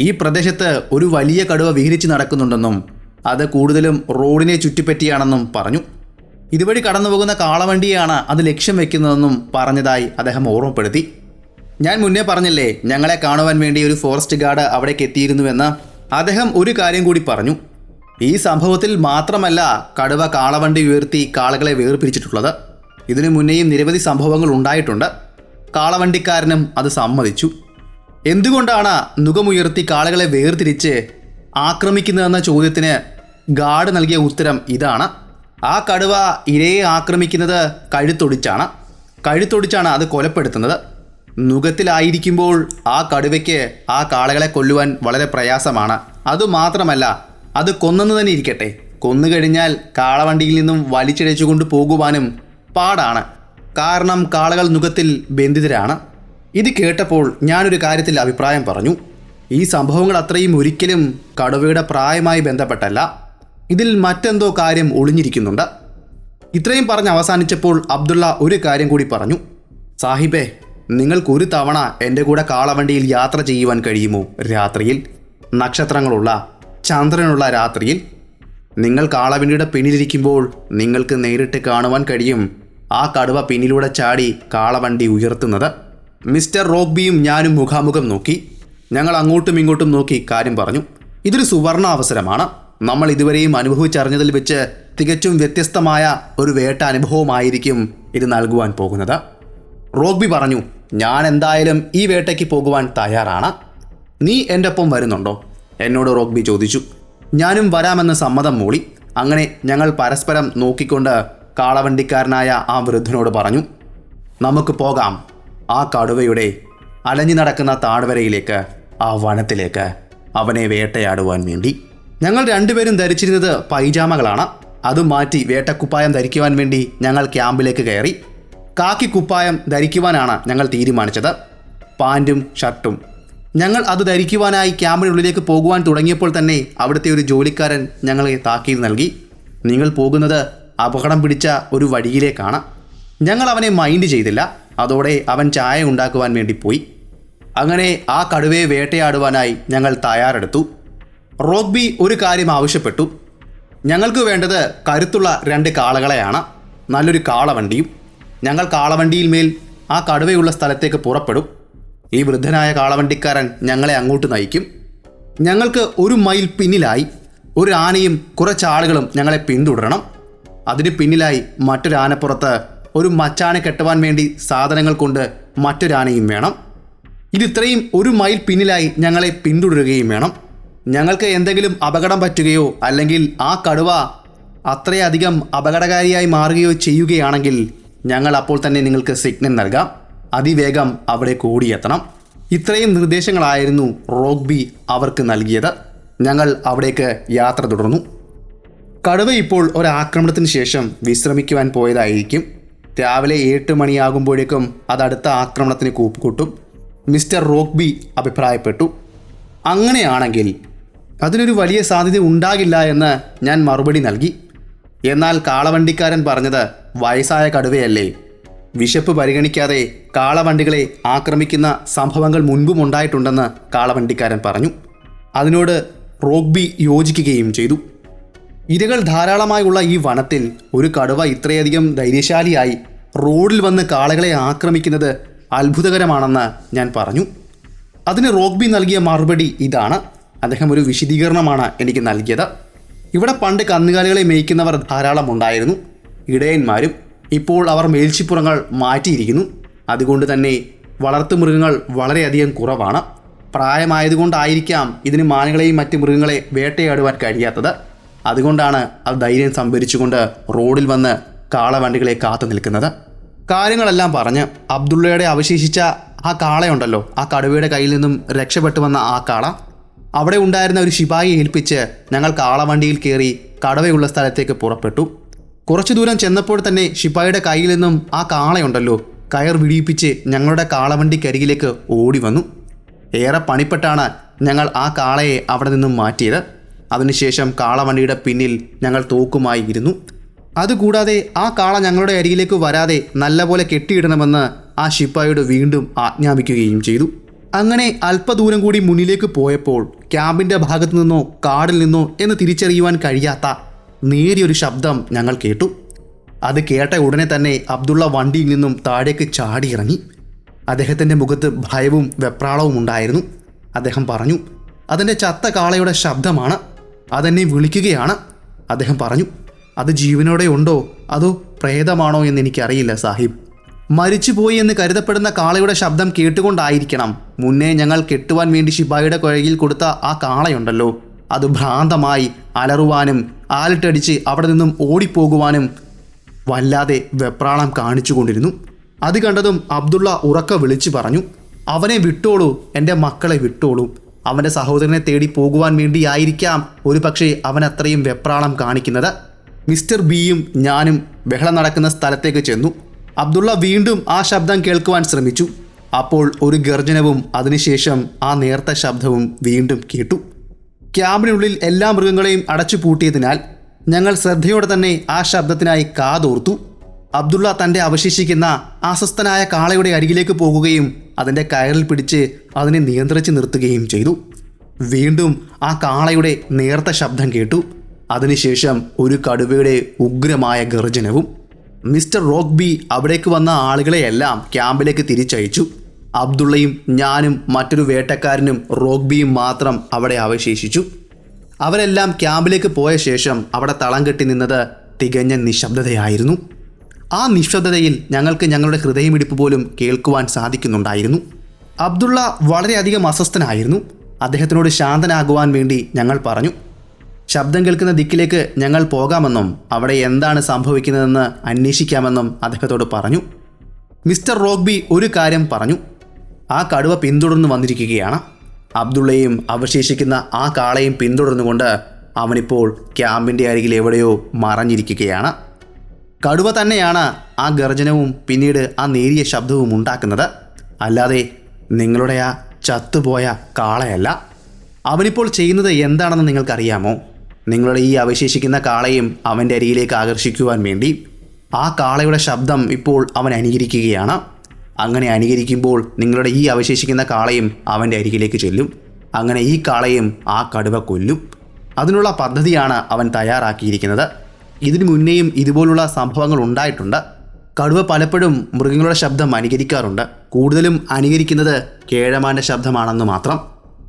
ഈ പ്രദേശത്ത് ഒരു വലിയ കടുവ വിഹരിച്ച് നടക്കുന്നുണ്ടെന്നും അത് കൂടുതലും റോഡിനെ ചുറ്റിപ്പറ്റിയാണെന്നും പറഞ്ഞു. ഇതുവഴി കടന്നുപോകുന്ന കാളവണ്ടിയാണ് അത് ലക്ഷ്യം വെക്കുന്നതെന്നും പറഞ്ഞതായി അദ്ദേഹം ഓർമ്മപ്പെടുത്തി. ഞാൻ മുന്നേ പറഞ്ഞില്ലേ ഞങ്ങളെ കാണുവാൻ വേണ്ടി ഒരു ഫോറസ്റ്റ് ഗാർഡ് അവിടേക്ക് എത്തിയിരുന്നുവെന്ന് അദ്ദേഹം ഒരു കാര്യം കൂടി പറഞ്ഞു. ഈ സംഭവത്തിൽ മാത്രമല്ല കടുവ കാളവണ്ടി ഉയർത്തി കാളകളെ വേർപിരിച്ചിട്ടുള്ളത്. ഇതിനു മുന്നേയും നിരവധി സംഭവങ്ങൾ ഉണ്ടായിട്ടുണ്ട്. കാളവണ്ടിക്കാരനും അത് സമ്മതിച്ചു. എന്തുകൊണ്ടാണ് നുകമുയർത്തി കാളകളെ വേർതിരിച്ച് ആക്രമിക്കുന്നതെന്ന ചോദ്യത്തിന് ഗാർഡ് നൽകിയ ഉത്തരം ഇതാണ്. ആ കടുവ ഇരയെ ആക്രമിക്കുന്നത് കഴുത്തൊടിച്ചാണ്. കഴുത്തൊടിച്ചാണ് അത് കൊലപ്പെടുത്തുന്നത്. നുഖത്തിലായിരിക്കുമ്പോൾ ആ കടുവയ്ക്ക് ആ കാളകളെ കൊല്ലുവാൻ വളരെ പ്രയാസമാണ്. അതുമാത്രമല്ല അത് കൊന്നെന്ന് തന്നെ ഇരിക്കട്ടെ. കൊന്നുകഴിഞ്ഞാൽ കാളവണ്ടിയിൽ നിന്നും വലിച്ചിഴച്ചുകൊണ്ട് പോകുവാനും പാടാണ്. കാരണം കാളകൾ നുഖത്തിൽ ബന്ധിതരാണ്. ഇത് കേട്ടപ്പോൾ ഞാനൊരു കാര്യത്തിൽ അഭിപ്രായം പറഞ്ഞു. ഈ സംഭവങ്ങൾ അത്രയും ഒരിക്കലും കടുവയുടെ പ്രായമായി ബന്ധപ്പെട്ടല്ല. ഇതിൽ മറ്റെന്തോ കാര്യം ഒളിഞ്ഞിരിക്കുന്നുണ്ട്. ഇത്രയും പറഞ്ഞ് അവസാനിച്ചപ്പോൾ അബ്ദുള്ള ഒരു കാര്യം കൂടി പറഞ്ഞു. സാഹിബേ നിങ്ങൾക്കൊരു തവണ എന്റെ കൂടെ കാളവണ്ടിയിൽ യാത്ര ചെയ്യുവാൻ കഴിയുമോ? രാത്രിയിൽ. നക്ഷത്രങ്ങളുള്ള ചന്ദ്രനുള്ള രാത്രിയിൽ. നിങ്ങൾ കാളവണ്ടിയുടെ പിന്നിലിരിക്കുമ്പോൾ നിങ്ങൾക്ക് നേരിട്ട് കാണുവാൻ കഴിയും. ആ കടുവ പിന്നിലൂടെ ചാടി കാളവണ്ടി ഉയർത്തുന്നത്. മിസ്റ്റർ റോഗ്ബിയും ഞാനും മുഖാമുഖം നോക്കി. ഞങ്ങൾ അങ്ങോട്ടും ഇങ്ങോട്ടും നോക്കി കാര്യം പറഞ്ഞു. ഇതൊരു സുവർണ അവസരമാണ്. നമ്മൾ ഇതുവരെയും അനുഭവിച്ചറിഞ്ഞതിൽ വെച്ച് തികച്ചും വ്യത്യസ്തമായ ഒരു വേട്ട അനുഭവമായിരിക്കും ഇത് നൽകുവാൻ പോകുന്നത്. റോഗ്ബി പറഞ്ഞു ഞാൻ എന്തായാലും ഈ വേട്ടയ്ക്ക് പോകുവാൻ തയ്യാറാണ്. നീ എന്റെ ഒപ്പം വരുന്നുണ്ടോ? എന്നോട് റോഗ്ബി ചോദിച്ചു. ഞാനും വരാമെന്ന് സമ്മതം മൂളി. അങ്ങനെ ഞങ്ങൾ പരസ്പരം നോക്കിക്കൊണ്ട് കാളവണ്ടിക്കാരനായ ആ വൃദ്ധനോട് പറഞ്ഞു നമുക്ക് പോകാം. ആ കടുവയുടെ അലഞ്ഞു നടക്കുന്ന താഴ്വരയിലേക്ക് ആ വനത്തിലേക്ക് അവനെ വേട്ടയാടുവാൻ വേണ്ടി. ഞങ്ങൾ രണ്ടുപേരും ധരിച്ചിരുന്നത് പൈജാമകളാണ്. അത് മാറ്റി വേട്ടക്കുപ്പായം ധരിക്കുവാൻ വേണ്ടി ഞങ്ങൾ ക്യാമ്പിലേക്ക് കയറി. കാക്കി കുപ്പായം ധരിക്കുവാനാണ് ഞങ്ങൾ തീരുമാനിച്ചത്. പാന്റും ഷർട്ടും. ഞങ്ങൾ അത് ധരിക്കുവാനായി ക്യാമ്പിനുള്ളിലേക്ക് പോകുവാൻ തുടങ്ങിയപ്പോൾ തന്നെ അവിടുത്തെ ഒരു ജോലിക്കാരൻ ഞങ്ങളെ താക്കീത് നൽകി. നിങ്ങൾ പോകുന്നത് അപകടം പിടിച്ച ഒരു വഴിയിലേക്കാണ്. ഞങ്ങൾ അവനെ മൈൻഡ് ചെയ്തില്ല. അതോടെ അവൻ ചായ ഉണ്ടാക്കുവാൻ വേണ്ടി പോയി. അങ്ങനെ ആ കടുവയെ വേട്ടയാടുവാനായി ഞങ്ങൾ തയ്യാറെടുത്തു. റോഗ്ബി ഒരു കാര്യം ആവശ്യപ്പെട്ടു. ഞങ്ങൾക്ക് വേണ്ടത് കരുത്തുള്ള രണ്ട് കാളകളെയാണ്. നല്ലൊരു കാളവണ്ടിയും. ഞങ്ങൾ കാളവണ്ടിയിൽ മേൽ ആ കടുവയുള്ള സ്ഥലത്തേക്ക് പുറപ്പെടും. ഈ വൃദ്ധനായ കാളവണ്ടിക്കാരൻ ഞങ്ങളെ അങ്ങോട്ട് നയിക്കും. ഞങ്ങൾക്ക് ഒരു മൈൽ പിന്നിലായി ഒരു ആനയും കുറച്ചാളുകളും ഞങ്ങളെ പിന്തുടരണം. അതിന് പിന്നിലായി മറ്റൊരാനപ്പുറത്ത് ഒരു മച്ചാനെ കെട്ടുവാൻ വേണ്ടി സാധനങ്ങൾ കൊണ്ട് മറ്റൊരാനയും വേണം. ഇതിത്രയും ഒരു മൈൽ പിന്നിലായി ഞങ്ങളെ പിന്തുടരുകയും വേണം. ഞങ്ങൾക്ക് എന്തെങ്കിലും അപകടം പറ്റുകയോ അല്ലെങ്കിൽ ആ കടുവ അത്രയധികം അപകടകാരിയായി മാറുകയോ ചെയ്യുകയാണെങ്കിൽ ഞങ്ങൾ അപ്പോൾ തന്നെ നിങ്ങൾക്ക് സിഗ്നൽ നൽകാം. അതിവേഗം അവിടെ കൂടിയെത്തണം. ഇത്രയും നിർദ്ദേശങ്ങളായിരുന്നു റോഗ്ബി അവർക്ക് നൽകിയത്. ഞങ്ങൾ അവിടേക്ക് യാത്ര തുടർന്നു. കടുവ ഇപ്പോൾ ഒരാക്രമണത്തിന് ശേഷം വിശ്രമിക്കുവാൻ പോയതായിരിക്കും. രാവിലെ എട്ട് മണിയാകുമ്പോഴേക്കും അത് അടുത്ത ആക്രമണത്തിന് കൂപ്പുകൂട്ടും. മിസ്റ്റർ റോക്ബി അഭിപ്രായപ്പെട്ടു. അങ്ങനെയാണെങ്കിൽ അതിനൊരു വലിയ സാധ്യത ഉണ്ടാകില്ല എന്ന് ഞാൻ മറുപടി നൽകി. എന്നാൽ കാളവണ്ടിക്കാരൻ പറഞ്ഞത് വയസ്സായ കടുവയല്ലേ. വിശപ്പ് പരിഗണിക്കാതെ കാളവണ്ടികളെ ആക്രമിക്കുന്ന സംഭവങ്ങൾ മുൻപും ഉണ്ടായിട്ടുണ്ടെന്ന് കാളവണ്ടിക്കാരൻ പറഞ്ഞു. അതിനോട് റോഗ്ബി യോജിക്കുകയും ചെയ്തു. ഇരകൾ ധാരാളമായുള്ള ഈ വനത്തിൽ ഒരു കടുവ ഇത്രയധികം ധൈര്യശാലിയായി റോഡിൽ വന്ന് കാളകളെ ആക്രമിക്കുന്നത് അത്ഭുതകരമാണെന്ന് ഞാൻ പറഞ്ഞു. അതിന് റോഗ്ബി നൽകിയ മറുപടി ഇതാണ്. അദ്ദേഹം ഒരു വിശദീകരണമാണ് എനിക്ക് നൽകിയത്. ഇവിടെ പണ്ട് കന്നുകാലികളെ മേയ്ക്കുന്നവർ ധാരാളം ഉണ്ടായിരുന്നു. ഇടയന്മാരും ഇപ്പോൾ അവർ മേൽച്ചിപ്പുറങ്ങൾ മാറ്റിയിരിക്കുന്നു. അതുകൊണ്ട് തന്നെ വളർത്തുമൃഗങ്ങൾ വളരെയധികം കുറവാണ്. പ്രായമായതുകൊണ്ടായിരിക്കാം ഇതിന് മാനുകളെയും മറ്റ് മൃഗങ്ങളെ വേട്ടയാടുവാൻ കഴിയാത്തത്. അതുകൊണ്ടാണ് അത് ധൈര്യം സംഭരിച്ചുകൊണ്ട് റോഡിൽ വന്ന് കാളവണ്ടികളെ കാത്തു നിൽക്കുന്നത്. കാര്യങ്ങളെല്ലാം പറഞ്ഞ് അബ്ദുള്ളയുടെ അവശേഷിച്ച ആ കാളയുണ്ടല്ലോ ആ കടുവയുടെ കയ്യിൽ നിന്നും രക്ഷപ്പെട്ടു വന്ന ആ കാള അവിടെ ഉണ്ടായിരുന്ന ഒരു ശിപായി ഏൽപ്പിച്ച് ഞങ്ങൾ കാളവണ്ടിയിൽ കയറി കടവയുള്ള സ്ഥലത്തേക്ക് പുറപ്പെട്ടു. കുറച്ചു ദൂരം ചെന്നപ്പോൾ തന്നെ ശിപായിയുടെ കയ്യിൽ നിന്നും ആ കാളയുണ്ടല്ലോ കയർ വിടിയിപ്പിച്ച് ഞങ്ങളുടെ കാളവണ്ടിക്കരികിലേക്ക് ഓടി വന്നു ഏറെ പണിപ്പെട്ടാണ് ഞങ്ങൾ ആ കാളയെ അവിടെ നിന്നും മാറ്റിയത്. അതിനുശേഷം കാളവണ്ടിയുടെ പിന്നിൽ ഞങ്ങൾ തോക്കുമായി ഇരുന്നു അതുകൂടാതെ ആ കാള ഞങ്ങളുടെ അരിയിലേക്ക് വരാതെ നല്ലപോലെ കെട്ടിയിടണമെന്ന് ആ ശിപ്പായോട് വീണ്ടും ആജ്ഞാപിക്കുകയും ചെയ്തു. അങ്ങനെ അല്പദൂരം കൂടി മുന്നിലേക്ക് പോയപ്പോൾ ക്യാമ്പിന്റെ ഭാഗത്തു നിന്നോ കാടിൽ നിന്നോ എന്ന് തിരിച്ചറിയുവാൻ കഴിയാത്ത നേരിയൊരു ശബ്ദം ഞങ്ങൾ കേട്ടു. അത് കേട്ട ഉടനെ തന്നെ അബ്ദുള്ള വണ്ടിയിൽ നിന്നും താഴേക്ക് ചാടിയിറങ്ങി. അദ്ദേഹത്തിന്റെ മുഖത്ത് ഭയവും വെപ്രാളവും ഉണ്ടായിരുന്നു. അദ്ദേഹം പറഞ്ഞു അതിന്റെ ചത്ത കാളയുടെ ശബ്ദമാണ്. അതെന്നെ വിളിക്കുകയാണ്. അദ്ദേഹം പറഞ്ഞു അത് ജീവനോടെ ഉണ്ടോ? അതോ പ്രേതമാണോ എന്ന് എനിക്കറിയില്ല സാഹിബ്. മരിച്ചുപോയി എന്ന് കരുതപ്പെടുന്ന കാളയുടെ ശബ്ദം കേട്ടുകൊണ്ടായിരിക്കണം. മുന്നേ ഞങ്ങൾ കെട്ടുവാൻ വേണ്ടി ശിബായിയുടെ കുഴയിൽ കൊടുത്ത ആ കാളയുണ്ടല്ലോ. അത് ഭ്രാന്തമായി അലറുവാനും ആലിട്ടടിച്ച് അവിടെ നിന്നും ഓടിപ്പോകുവാനും വല്ലാതെ വെപ്രാളം കാണിച്ചുകൊണ്ടിരുന്നു അത് കണ്ടതും അബ്ദുള്ള ഉറക്ക വിളിച്ചു പറഞ്ഞു അവനെ വിട്ടോളൂ എന്റെ മക്കളെ വിട്ടോളൂ. അവന്റെ സഹോദരനെ തേടി പോകുവാൻ വേണ്ടിയായിരിക്കാം ഒരു പക്ഷേ അവൻ അത്രയും വെപ്രാളം കാണിക്കുന്നത്. മിസ്റ്റർ ബിയും ഞാനും ബഹളം നടക്കുന്ന സ്ഥലത്തേക്ക് ചെന്നു. അബ്ദുള്ള വീണ്ടും ആ ശബ്ദം കേൾക്കുവാൻ ശ്രമിച്ചു. അപ്പോൾ ഒരു ഗർജനവും അതിനുശേഷം ആ നേർത്ത ശബ്ദവും വീണ്ടും കേട്ടു. ക്യാമ്പിനുള്ളിൽ എല്ലാ മൃഗങ്ങളെയും അടച്ചു പൂട്ടിയതിനാൽ ഞങ്ങൾ ശ്രദ്ധയോടെ തന്നെ ആ ശബ്ദത്തിനായി കാതോർത്തു. അബ്ദുള്ള തന്റെ അവശേഷിക്കുന്ന അസ്വസ്ഥനായ കാളയുടെ അരികിലേക്ക് പോകുകയും അതിന്റെ കയറിൽ പിടിച്ച് അതിനെ നിയന്ത്രിച്ച് നിർത്തുകയും ചെയ്തു. വീണ്ടും ആ കാളയുടെ നേർത്ത ശബ്ദം കേട്ടു. അതിനുശേഷം ഒരു കടുവയുടെ ഉഗ്രമായ ഗർജനവും മിസ്റ്റർ റോക്ബി അവിടേക്ക് വന്ന ആളുകളെയെല്ലാം ക്യാമ്പിലേക്ക് തിരിച്ചയച്ചു. അബ്ദുള്ളയും ഞാനും മറ്റൊരു വേട്ടക്കാരനും റോക്ബിയും മാത്രം അവിടെ അവശേഷിച്ചു. അവരെല്ലാം ക്യാമ്പിലേക്ക് പോയ ശേഷം അവിടെ തളം കെട്ടി നിന്നത് തികഞ്ഞ നിശബ്ദതയായിരുന്നു. ആ നിശബ്ദതയിൽ ഞങ്ങൾക്ക് ഞങ്ങളുടെ ഹൃദയമിടിപ്പ് പോലും കേൾക്കുവാൻ സാധിക്കുന്നുണ്ടായിരുന്നു. അബ്ദുള്ള വളരെയധികം അസ്വസ്ഥനായിരുന്നു. അദ്ദേഹത്തിനോട് ശാന്തനാകുവാൻ വേണ്ടി ഞങ്ങൾ പറഞ്ഞു. ശബ്ദം കേൾക്കുന്ന ദിക്കിലേക്ക് ഞങ്ങൾ പോകാമെന്നും അവിടെ എന്താണ് സംഭവിക്കുന്നതെന്ന് അന്വേഷിക്കാമെന്നും അദ്ദേഹത്തോട് പറഞ്ഞു. മിസ്റ്റർ റോഗ്ബി ഒരു കാര്യം പറഞ്ഞു. ആ കടുവ പിന്തുടർന്ന് വന്നിരിക്കുകയാണ്. അബ്ദുള്ളയും അവശേഷിക്കുന്ന ആ കാളയും പിന്തുടർന്നുകൊണ്ട് അവനിപ്പോൾ ക്യാമ്പിന്റെ അരികിൽ എവിടെയോ മറഞ്ഞിരിക്കുകയാണ്. കടുവ തന്നെയാണ് ആ ഗർജനവും പിന്നീട് ആ നേരിയ ശബ്ദവും ഉണ്ടാക്കുന്നത്. അല്ലാതെ നിങ്ങളുടെ ആ ചത്തുപോയ കാളയല്ല. അവനിപ്പോൾ ചെയ്യുന്നത് എന്താണെന്ന് നിങ്ങൾക്കറിയാമോ? നിങ്ങളുടെ ഈ അവശേഷിക്കുന്ന കാളയും അവന്റെ അരിയിലേക്ക് ആകർഷിക്കുവാൻ വേണ്ടി ആ കാളയുടെ ശബ്ദം ഇപ്പോൾ അവൻ അനുകരിക്കുകയാണ്. അങ്ങനെ അനുകരിക്കുമ്പോൾ നിങ്ങളുടെ ഈ അവശേഷിക്കുന്ന കാളയും അവന്റെ അരികിലേക്ക് ചെല്ലും. അങ്ങനെ ഈ കാളയും ആ കടുവ കൊല്ലും. അതിനുള്ള പദ്ധതിയാണ് അവൻ തയ്യാറാക്കിയിരിക്കുന്നത്. ഇതിനു മുന്നേയും ഇതുപോലുള്ള സംഭവങ്ങൾ ഉണ്ടായിട്ടുണ്ട്. കടുവ പലപ്പോഴും മൃഗങ്ങളുടെ ശബ്ദം അനുകരിക്കാറുണ്ട്. കൂടുതലും അനുകരിക്കുന്നത് കേഴമാന്റെ ശബ്ദമാണെന്ന് മാത്രം.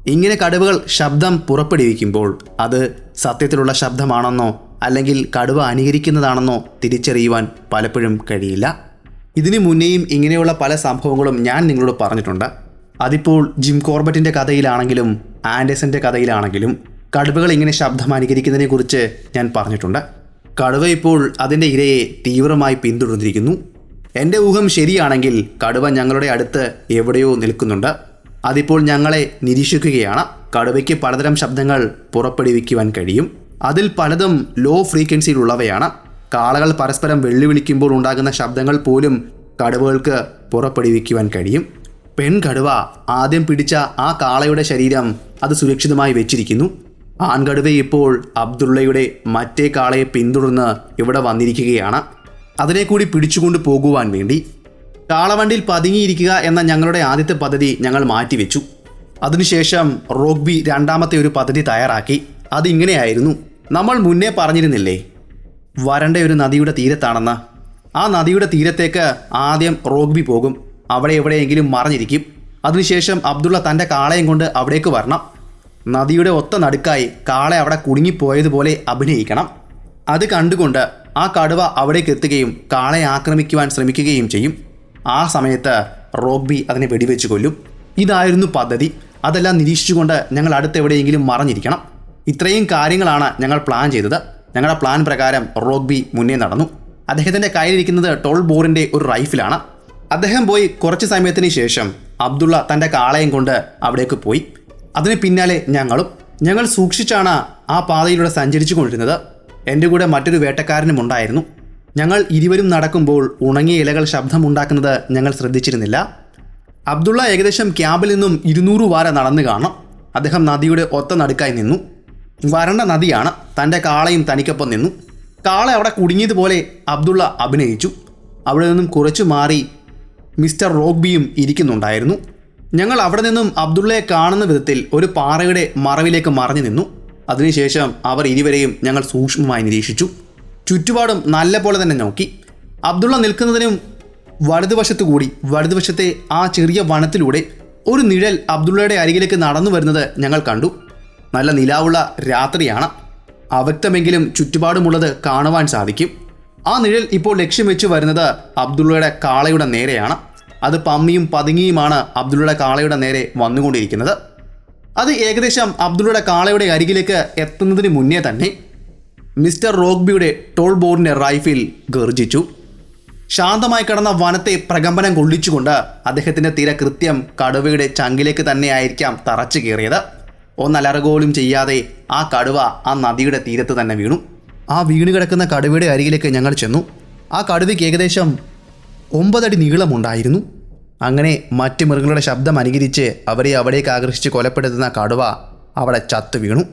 ഇങ്ങനെ കടുവകൾ ശബ്ദം പുറപ്പെടുവിക്കുമ്പോൾ അത് സത്യത്തിലുള്ള ശബ്ദമാണെന്നോ അല്ലെങ്കിൽ കടുവ അനുകരിക്കുന്നതാണെന്നോ തിരിച്ചറിയുവാൻ പലപ്പോഴും കഴിയില്ല. ഇതിനു മുന്നേയും ഇങ്ങനെയുള്ള പല സംഭവങ്ങളും ഞാൻ നിങ്ങളോട് പറഞ്ഞിട്ടുണ്ട്. അതിപ്പോൾ ജിം കോർബറ്റിന്റെ കഥയിലാണെങ്കിലും ആൻഡേഴ്സന്റെ കഥയിലാണെങ്കിലും കടുവകൾ ഇങ്ങനെ ശബ്ദം അനുകരിക്കുന്നതിനെക്കുറിച്ച് ഞാൻ പറഞ്ഞിട്ടുണ്ട്. കടുവ ഇപ്പോൾ അതിന്റെ ഇരയെ തീവ്രമായി പിന്തുടർന്നിരിക്കുന്നു. എന്റെ ഊഹം ശരിയാണെങ്കിൽ കടുവ ഞങ്ങളുടെ അടുത്ത് എവിടെയോ നിൽക്കുന്നുണ്ട്. അതിപ്പോൾ ഞങ്ങളെ നിരീക്ഷിക്കുകയാണ്. കടുവയ്ക്ക് പലതരം ശബ്ദങ്ങൾ പുറപ്പെടുവിക്കുവാൻ കഴിയും. അതിൽ പലതും ലോ ഫ്രീക്വൻസിയിലുള്ളവയാണ് കാളകൾ പരസ്പരം വെല്ലുവിളിക്കുമ്പോൾ ഉണ്ടാകുന്ന ശബ്ദങ്ങൾ പോലും കടുവകൾക്ക് പുറപ്പെടുവിക്കുവാൻ കഴിയും. പെൺകടുവ ആദ്യം പിടിച്ച ആ കാളയുടെ ശരീരം അത് സുരക്ഷിതമായി വെച്ചിരിക്കുന്നു. ആൺകടുവ ഇപ്പോൾ അബ്ദുള്ളയുടെ മറ്റേ കാളയെ പിന്തുടർന്ന് ഇവിടെ വന്നിരിക്കുകയാണ്. അതിനെ കൂടി പിടിച്ചുകൊണ്ട് പോകുവാൻ വേണ്ടി കാളവണ്ടിയിൽ പതുങ്ങിയിരിക്കുക എന്ന ഞങ്ങളുടെ ആദ്യത്തെ പദ്ധതി ഞങ്ങൾ മാറ്റിവെച്ചു. അതിനുശേഷം റോഗ്ബി രണ്ടാമത്തെ ഒരു പദ്ധതി തയ്യാറാക്കി. അതിങ്ങനെയായിരുന്നു നമ്മൾ മുന്നേ പറഞ്ഞിരുന്നില്ലേ? വരണ്ട ഒരു നദിയുടെ തീരത്താണെന്ന്. ആ നദിയുടെ തീരത്തേക്ക് ആദ്യം റോഗ്ബി പോകും. അവിടെ എവിടെയെങ്കിലും മറഞ്ഞിരിക്കും. അതിനുശേഷം അബ്ദുള്ള തന്റെ കാളയും കൊണ്ട് അവിടേക്ക് വരണം. നദിയുടെ ഒത്ത നടുക്കായി കാളെ അവിടെ കുടുങ്ങിപ്പോയതുപോലെ അഭിനയിക്കണം. അത് കണ്ടുകൊണ്ട് ആ കടുവ അവിടേക്ക് എത്തുകയും കാളയെ ആക്രമിക്കുവാൻ ശ്രമിക്കുകയും ചെയ്യും. ആ സമയത്ത് റോബി അതിനെ വെടിവെച്ച് കൊല്ലും. ഇതായിരുന്നു പദ്ധതി. അതെല്ലാം നിരീക്ഷിച്ചുകൊണ്ട് ഞങ്ങൾ അടുത്തെവിടെയെങ്കിലും മറഞ്ഞിരിക്കണം. ഇത്രയും കാര്യങ്ങളാണ് ഞങ്ങൾ പ്ലാൻ ചെയ്തത്. ഞങ്ങളുടെ പ്ലാൻ പ്രകാരം റോഗ്ബി മുന്നേ നടന്നു. അദ്ദേഹത്തിന്റെ കയ്യിലിരിക്കുന്നത് ടോൾ ബോറിന്റെ ഒരു റൈഫിലാണ് അദ്ദേഹം പോയി കുറച്ച് സമയത്തിന് ശേഷം അബ്ദുള്ള തന്റെ കാളയും കൊണ്ട് അവിടേക്ക് പോയി. അതിന് പിന്നാലെ ഞങ്ങളും ഞങ്ങൾ സൂക്ഷിച്ചാണ് ആ പാതയിലൂടെ സഞ്ചരിച്ചു കൊണ്ടിരുന്നത് എന്റെ കൂടെ മറ്റൊരു വേട്ടക്കാരനും ഉണ്ടായിരുന്നു. ഞങ്ങൾ ഇരുവരും നടക്കുമ്പോൾ ഉണങ്ങിയ ഇലകൾ ശബ്ദമുണ്ടാക്കുന്നത് ഞങ്ങൾ ശ്രദ്ധിച്ചിരുന്നില്ല. അബ്ദുള്ള ഏകദേശം ക്യാമ്പിൽ നിന്നും ഇരുന്നൂറ് വാര നടന്നു കാണും അദ്ദേഹം നദിയുടെ ഒത്ത നടുക്കായി നിന്നു. വരണ്ട നദിയാണ് തന്റെ കാളയും തനിക്കൊപ്പം നിന്നു. കാള അവിടെ കുടുങ്ങിയതുപോലെ അബ്ദുള്ള അഭിനയിച്ചു. അവിടെ നിന്നും കുറച്ചു മാറി മിസ്റ്റർ റോഗ്ബിയും ഇരിക്കുന്നുണ്ടായിരുന്നു. ഞങ്ങൾ അവിടെ നിന്നും അബ്ദുള്ളയെ കാണുന്ന വിധത്തിൽ ഒരു പാറയുടെ മറവിലേക്ക് മറഞ്ഞു നിന്നു. അതിനുശേഷം അവർ ഇരുവരെയും ഞങ്ങൾ സൂക്ഷ്മമായി നിരീക്ഷിച്ചു. ചുറ്റുപാടും നല്ല പോലെ തന്നെ നോക്കി. അബ്ദുള്ള നിൽക്കുന്നതിനും വലതുവശത്തു കൂടി വലതുവശത്തെ ആ ചെറിയ വനത്തിലൂടെ ഒരു നിഴൽ അബ്ദുള്ളയുടെ അരികിലേക്ക് നടന്നു വരുന്നത് ഞങ്ങൾ കണ്ടു. നല്ല നിലാവുള്ള രാത്രിയാണ്. അവ്യക്തമെങ്കിലും ചുറ്റുപാടുമുള്ളത് കാണുവാൻ സാധിക്കും. ആ നിഴൽ ഇപ്പോൾ ലക്ഷ്യം വെച്ച് വരുന്നത് അബ്ദുള്ളയുടെ കാളയുടെ നേരെയാണ്. അത് പമ്മിയും പതുങ്ങിയുമാണ് അബ്ദുള്ളയുടെ കാളയുടെ നേരെ വന്നുകൊണ്ടിരിക്കുന്നത്. അത് ഏകദേശം അബ്ദുള്ളയുടെ കാളയുടെ അരികിലേക്ക് എത്തുന്നതിന് മുന്നേ തന്നെ മിസ്റ്റർ റോഗ്ബിയുടെ ടോൾ ബോർഡിന്റെ റൈഫിൽ ഗർജിച്ചു. ശാന്തമായി കിടന്ന വനത്തെ പ്രകമ്പനം കൊള്ളിച്ചുകൊണ്ട് അദ്ദേഹത്തിന്റെ തിര കൃത്യം കടുവയുടെ ചങ്കിലേക്ക് തന്നെയായിരിക്കാം തറച്ചു കയറിയത് ഒന്നലറുകോലും ചെയ്യാതെ ആ കടുവ ആ നദിയുടെ തീരത്ത് തന്നെ വീണു. ആ വീണ് കിടക്കുന്ന കടുവയുടെ അരികിലേക്ക് ഞങ്ങൾ ചെന്നു. ആ കടുവയ്ക്ക് ഏകദേശം ഒമ്പതടി നീളമുണ്ടായിരുന്നു. അങ്ങനെ മറ്റ് മൃഗങ്ങളുടെ ശബ്ദം അനുകരിച്ച് അവരെ അവിടേക്ക് ആകർഷിച്ച് കൊലപ്പെടുത്തുന്ന കടുവ അവിടെ ചത്തു വീണു.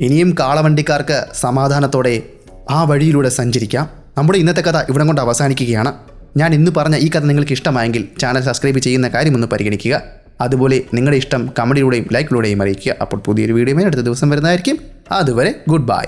ഇനിയും കാളവണ്ടിക്കാർക്ക് സമാധാനത്തോടെ ആ വഴിയിലൂടെ സഞ്ചരിക്കാം. നമ്മുടെ ഇന്നത്തെ കഥ ഇവിടെ കൊണ്ട് അവസാനിക്കുകയാണ്. ഞാൻ ഇന്ന് പറഞ്ഞ ഈ കഥ നിങ്ങൾക്ക് ഇഷ്ടമായെങ്കിൽ ചാനൽ സബ്സ്ക്രൈബ് ചെയ്യുന്ന കാര്യം ഒന്ന് പരിഗണിക്കുക. അതുപോലെ നിങ്ങളുടെ ഇഷ്ടം കമന്റിലൂടെയും ലൈക്കിലൂടെയും അറിയിക്കുക. അപ്പോൾ പുതിയൊരു വീഡിയോയുമായി അടുത്ത ദിവസം വരുന്നതായിരിക്കും. അതുവരെ ഗുഡ് ബൈ.